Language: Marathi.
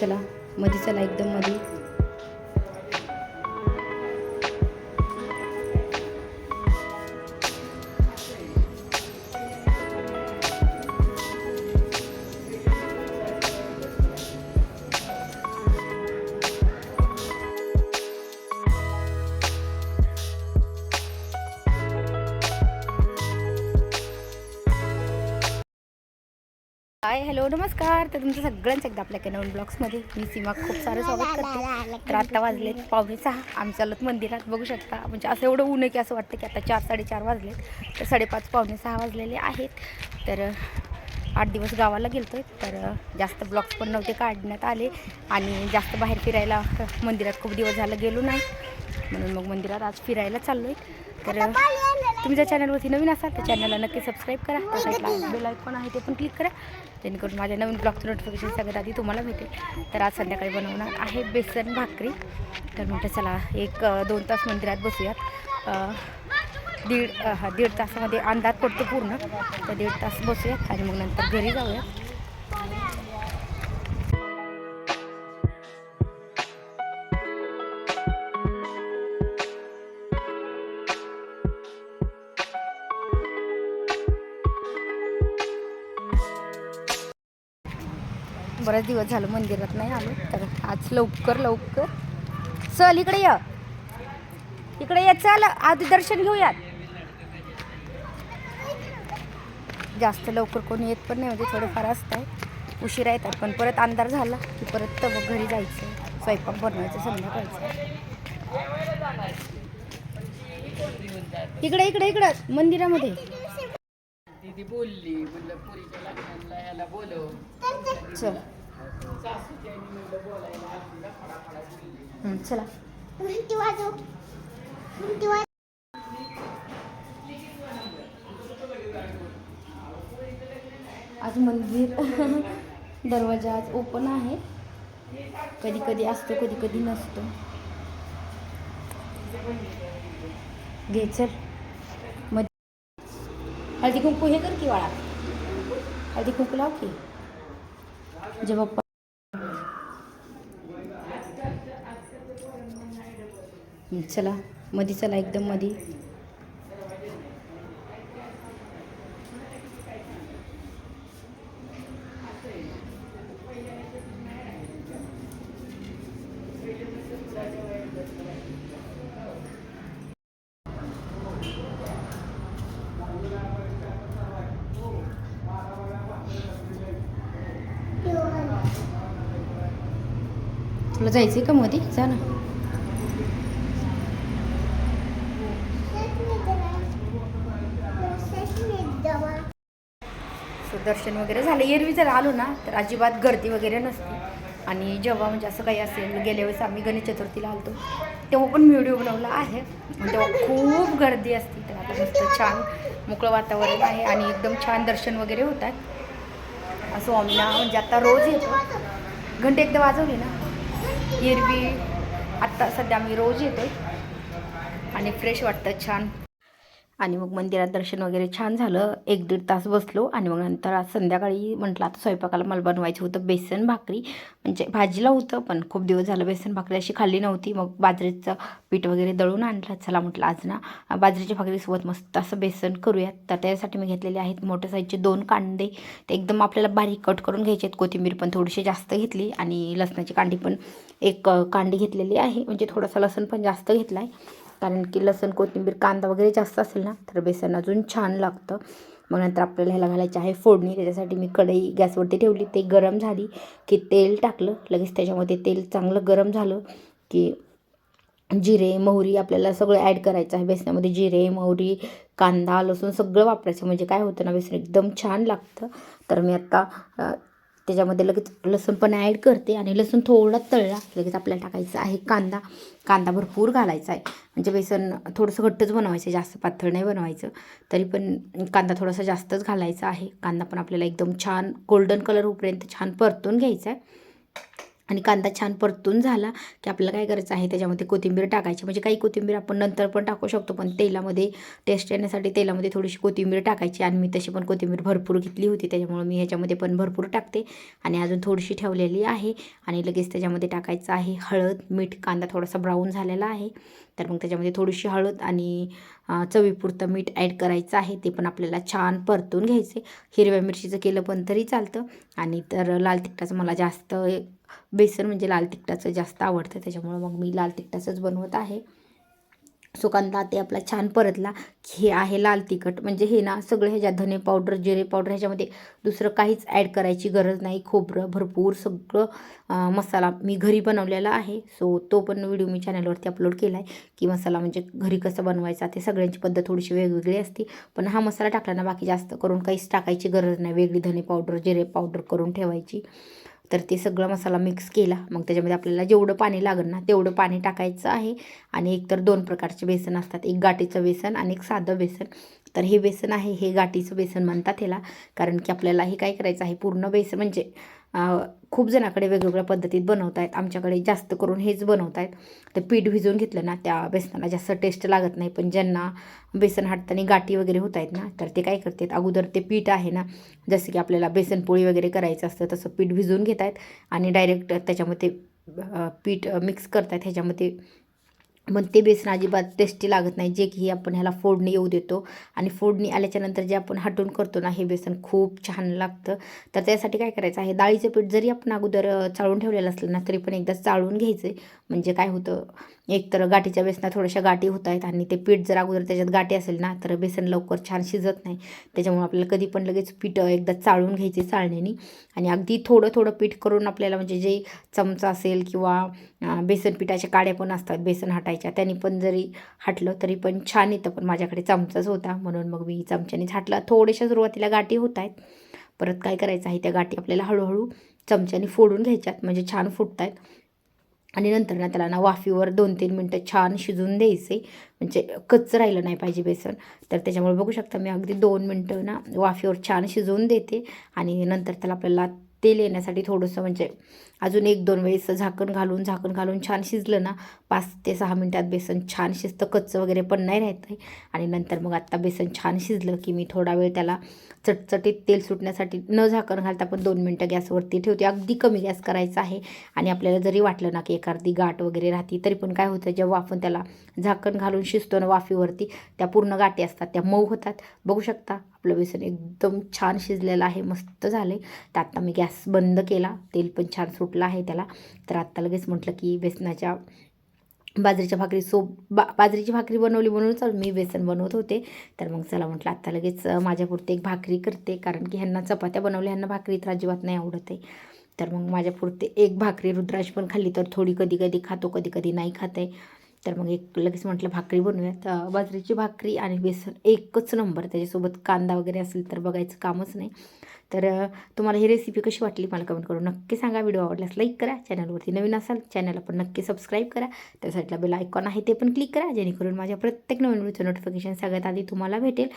चला. मध्ये चला एकदम मध्ये हाय हॅलो नमस्कार. तर तुमचं सगळ्यांचं एकदा आपल्या नवीन ब्लॉग्समध्ये मी सीमा खूप सारं स्वागत करते. तर आता वाजलेत पावणे सहा. आम्ही चालत मंदिरात बघू शकता. म्हणजे असं एवढं ऊन आहे की असं वाटतं की आता चार साडेचार वाजलेत. तर साडेपाच पावणे सहा वाजलेले आहेत. तर आठ दिवस गावाला गेलतोय. तर जास्त ब्लॉग्स पण नव्हते काढण्यात आले. आणि जास्त बाहेर फिरायला मंदिरात खूप दिवस झालं गेलो नाही. म्हणून मग मंदिरात आज फिरायला चाललो आहे तर तुम्ही जर चॅनलवरती नवीन असाल तर चॅनलला नक्की सबस्क्राईब करा. त्या साईडला बेल आयकॉन आहे ते पण क्लिक करा. जेणेकरून माझ्या नवीन ब्लॉगचं नोटिफिकेशन सगळ्यात आधी तुम्हाला भेटेल. तर आज संध्याकाळी बनवणार आहे बेसन भाकरी. तर म्हटलं चला एक दोन तास मंदिरात बसूयात. दीड हा दीड तासामध्ये अंधार पडतो पूर्ण. तर दीड तास बसूयात आणि मग नंतर घरी जाऊयात. बरेच दिवस झालं मंदिरात नाही आलो तर आज लवकर लवकर. चल इकडे ये. इकडे ये चल. आधी दर्शन घेऊयात. जास्त लवकर कोणी येत पण नाही म्हणजे थोडंफार असत आहे उशिरा येतात पण परत अंधार झाला की परत तर मग घरी जायचं. स्वयंपाक बनवायचं संध्याकाळचं. इकडे इकडे इकडं. मंदिरामध्ये. बोलली चल. चला. आज मंदिर दरवाजा आज ओपन आहे. कधी कधी असतो कधी कधी नसतो. घे चल. मध्ये हळदी कुंकू हे कर की वाळा हळदी कुंकू लाव की. जे बाप्पा चला मध्ये चला एकदम मध्ये तुला जायचं आहे का मध्ये जा ना. असतो दर्शन वगैरे झालं. एरवी जर आलो ना तर अजिबात गर्दी वगैरे नसते. आणि जेव्हा म्हणजे असं काही असेल गेल्या वेळेस आम्ही गणेश चतुर्थीला आलतो तेव्हा पण व्हिडिओ बनवला आहे. तेव्हा खूप गर्दी असते. तर आता मस्त छान मोकळं वातावरण आहे आणि एकदम छान दर्शन वगैरे होतात असं आम्हाला म्हणजे आता रोज येतो. घंटे एकदा वाजवली ना. एरवी आत्ता सध्या आम्ही रोज येतो आणि फ्रेश वाटतं छान. आणि मग मंदिरात दर्शन वगैरे छान झालं. एक दीड तास बसलो आणि मग नंतर आज संध्याकाळी म्हटलं आता स्वयंपाकाला मला बनवायचं होतं बेसन भाकरी. म्हणजे भाजीला होतं पण खूप दिवस झालं बेसन भाकरी अशी खाल्ली नव्हती. मग बाजरीचं पीठ वगैरे दळून आणलं. चला म्हटलं आज ना बाजरीच्या भाकरीसोबत मस्त असं बेसन करूयात. तर त्यासाठी मी घेतलेले आहेत मोठ्या साईजचे दोन कांदे. ते एकदम आपल्याला बारीक कट करून घ्यायचे आहेत. कोथिंबीर पण थोडीशी जास्त घेतली आणि लसणाची कांडी पण एक कांडी घेतलेली आहे. म्हणजे थोडासा लसण पण जास्त घेतला आहे कारण की लसण कोथिंबीर कांदा वगैरे जास्त असेल ना तर बेसन अजून छान लागतं. मग नंतर आपल्याला ह्याला घालायची आहे फोडणी. त्याच्यासाठी मी कढई गॅसवरती ठेवली. ते गरम झाली की तेल टाकलं. लगेच त्याच्यामध्ये तेल चांगलं गरम झालं की जिरे मोहरी आपल्याला सगळं ॲड करायचं आहे. बेसनामध्ये जिरे मोहरी कांदा लसूण सगळं वापरायचं. म्हणजे काय होतं ना बेसन एकदम छान लागतं. तर मी आत्ता त्याच्यामध्ये लगेच लसूण पण ॲड करते आणि लसूण थोडा तळला लगेच आपल्याला टाकायचं आहे कांदा. कांदा भरपूर घालायचा आहे. म्हणजे बेसन थोडंसं घट्टच बनवायचं जास्त पातळ नाही बनवायचं. तरी पण कांदा थोडासा जास्तच घालायचा आहे. कांदा पण आपल्याला एकदम छान गोल्डन कलर होईपर्यंत छान परतून घ्यायचा आहे. आणि कांदा छान परतून झाला की आपल्याला काय करायचं आहे त्याच्यामध्ये कोथिंबीर टाकायची. म्हणजे काही कोथिंबीर आपण नंतर पण टाकू शकतो पण तेलामध्ये टेस्ट येण्यासाठी तेलामध्ये थोडीशी कोथिंबीर टाकायची. आणि मी तशी पण कोथिंबीर भरपूर घेतली होती त्याच्यामुळे मी ह्याच्यामध्ये पण भरपूर टाकते. आणि अजून थोडीशी ठेवलेली आहे आणि लगेच त्याच्यामध्ये टाकायचं आहे हळद मीठ कांदा थोडासा ब्राऊन झालेला आहे. तर मग त्याच्यामध्ये थोडीशी हळद आणि चवीपुरतं मीठ ॲड करायचं आहे ते पण आपल्याला छान परतून घ्यायचे हिरव्या मिरचीचं केलं पण तरी चालतं. आणि तर लाल तिखटाचं मला जास्त बेसन म्हणजे लाल तिखटाचं जास्त आवडतं त्याच्यामुळं मग मी लाल तिखटाचंच बनवत आहे. सो कांदा ते आपला छान परतला. हे आहे लाल तिखट. म्हणजे हे ना सगळं ह्याच्यात धने पावडर जिरे पावडर ह्याच्यामध्ये दुसरं काहीच ॲड करायची गरज नाही. खोबरं भरपूर सगळं मसाला मी घरी बनवलेला आहे. सो तो पण व्हिडिओ मी चॅनलवरती अपलोड केला आहे की मसाला म्हणजे घरी कसं बनवायचा ते सगळ्यांची पद्धत थोडीशी वेगवेगळी असते. पण हा मसाला टाकला ना बाकी जास्त करून काहीच टाकायची गरज नाही. वेगळी धने पावडर जिरे पावडर करून ठेवायची. तर ते सगळा मसाला मिक्स केला. मग त्याच्यामध्ये आपल्याला जेवढं पाणी लागेल ना तेवढं पाणी टाकायचं आहे. आणि एक तर दोन प्रकारचे बेसन असतात. एक गाठीचं बेसन आणि एक साधं बेसन. तर हे बेसन आहे हे गाठीचं बेसन म्हणतात ह्याला. कारण की आपल्याला हे काय करायचं आहे? पूर्ण बेसन म्हणजे खूप जणाकडे वेगवेगळ्या पद्धतीत बनवत आहेत आमच्याकडे जास्त करून हेच बनवत आहेत तर पीठ भिजवून घेतलं ना त्या बेसनाला जास्त टेस्ट लागत नाही. पण ज्यांना बेसन हाटताना गाठी वगैरे होत आहेत ना तर ते काय करतात अगोदर ते पीठ आहे ना जसं की आपल्याला बेसनपोळी वगैरे करायचं असतं तसं पीठ भिजवून घेत आहेत आणि डायरेक्ट त्याच्यामध्ये पीठ मिक्स करतात ह्याच्यामध्ये मग ते बेसन अजिबात टेस्टी लागत नाही. जे की आपण ह्याला फोडणी येऊ देतो. आणि फोडणी आल्याच्यानंतर जे आपण हटून करतो ना हे बेसन खूप छान लागतं. तर त्यासाठी काय करायचं आहे? डाळीचं पीठ जरी आपण अगोदर चाळून ठेवलेलं असलं ना तरी पण एकदा चाळून घ्यायचं म्हणजे काय होतं एक तर गाठीच्या बेसनात थोड्याशा गाठी होत आहेत आणि ते पीठ जर अगोदर त्याच्यात गाठी असेल ना तर बेसन लवकर छान शिजत नाही. त्याच्यामुळे आपल्याला कधी पण लगेच पीठ एकदा चाळून घ्यायचे चाळण्यानी. आणि अगदी थोडं थोडं पीठ करून आपल्याला म्हणजे जे चमचा असेल किंवा बेसन पिठाच्या काड्या पण असतात बेसन हाटायच्या त्यांनी पण जरी हाटलं तरी पण छान येतं. पण माझ्याकडे चमचाच होता म्हणून मग मी चमच्यानेच हाटला. थोड्याशा सुरुवातीला गाठी होत आहेत. परत काय करायचं आहे त्या गाठी आपल्याला हळूहळू चमच्याने फोडून घ्यायच्यात. म्हणजे छान फुटत आहेत आणि नंतर ना त्याला ना वाफीवर दोन तीन मिनटं छान शिजून द्यायचे. म्हणजे कच्च राहिलं नाही पाहिजे बेसन. तर त्याच्यामुळे बघू शकता मी अगदी दोन मिनटं ना वाफीवर छान शिजवून देते. आणि नंतर त्याला आपल्याला तेल येण्यासाठी थोडंसं म्हणजे अजून एक दोन वेळेस झाकण घालून झाकण घालून छान शिजलं ना पाच ते सहा मिनटात बेसन छान शिजतं. कच्चं वगैरे पण नाही राहत आहे. आणि नंतर मग आत्ता बेसन छान शिजलं की मी थोडा वेळ त्याला चटचटीत तेल सुटण्यासाठी न झाकण घालता पण दोन मिनटं गॅसवरती ठेवते. अगदी कमी गॅस करायचा आहे. आणि आपल्याला जरी वाटलं ना की एखादी गाठ वगैरे राहते तरी पण काय होतं जेव्हा आपण त्याला झाकण घालून शिजतो ना वाफीवरती त्या पूर्ण गाठी असतात त्या मऊ होतात. बघू शकता आपलं बेसन एकदम छान शिजलेलं आहे मस्त झालं. आहे तर आत्ता मी गॅस बंद केला तेल पण छान सुटलं आहे त्याला. तर आत्ता लगेच म्हटलं की बेसनाच्या बाजरीच्या भाकरी सोप बा बाजरीची भाकरी बनवली म्हणूनच मी बेसन बनवत होते. तर मग चला म्हटलं आत्ता लगेच माझ्यापुरते एक भाकरी करते कारण की ह्यांना चपात्या बनवल्या ह्यांना भाकरी तर अजिबात नाही आवडत आहे. तर मग माझ्यापुरते एक भाकरी रुद्राक्ष पण खाल्ली तर थोडी कधी कधी खातो कधी कधी नाही खात आहे. तर मग एक लगेच म्हटलं भाकरी बनवूयात. बाजरीची भाकरी आणि बेसन एकच नंबर त्याच्यासोबत कांदा वगैरे असेल तर बघायचं कामच नाही. तर तुम्हाला ही रेसिपी कशी वाटली मला कमेंट करून नक्की सांगा. व्हिडिओ आवडल्यास लाईक करा. चॅनलवरती नवीन असाल चॅनलला पण नक्की सबस्क्राईब करा. त्या साईडला बेल आयकॉन आहे ते पण क्लिक करा. जेणेकरून माझ्या प्रत्येक नवीन व्हिडिओचं नोटिफिकेशन सगळ्यात आधी तुम्हाला भेटेल.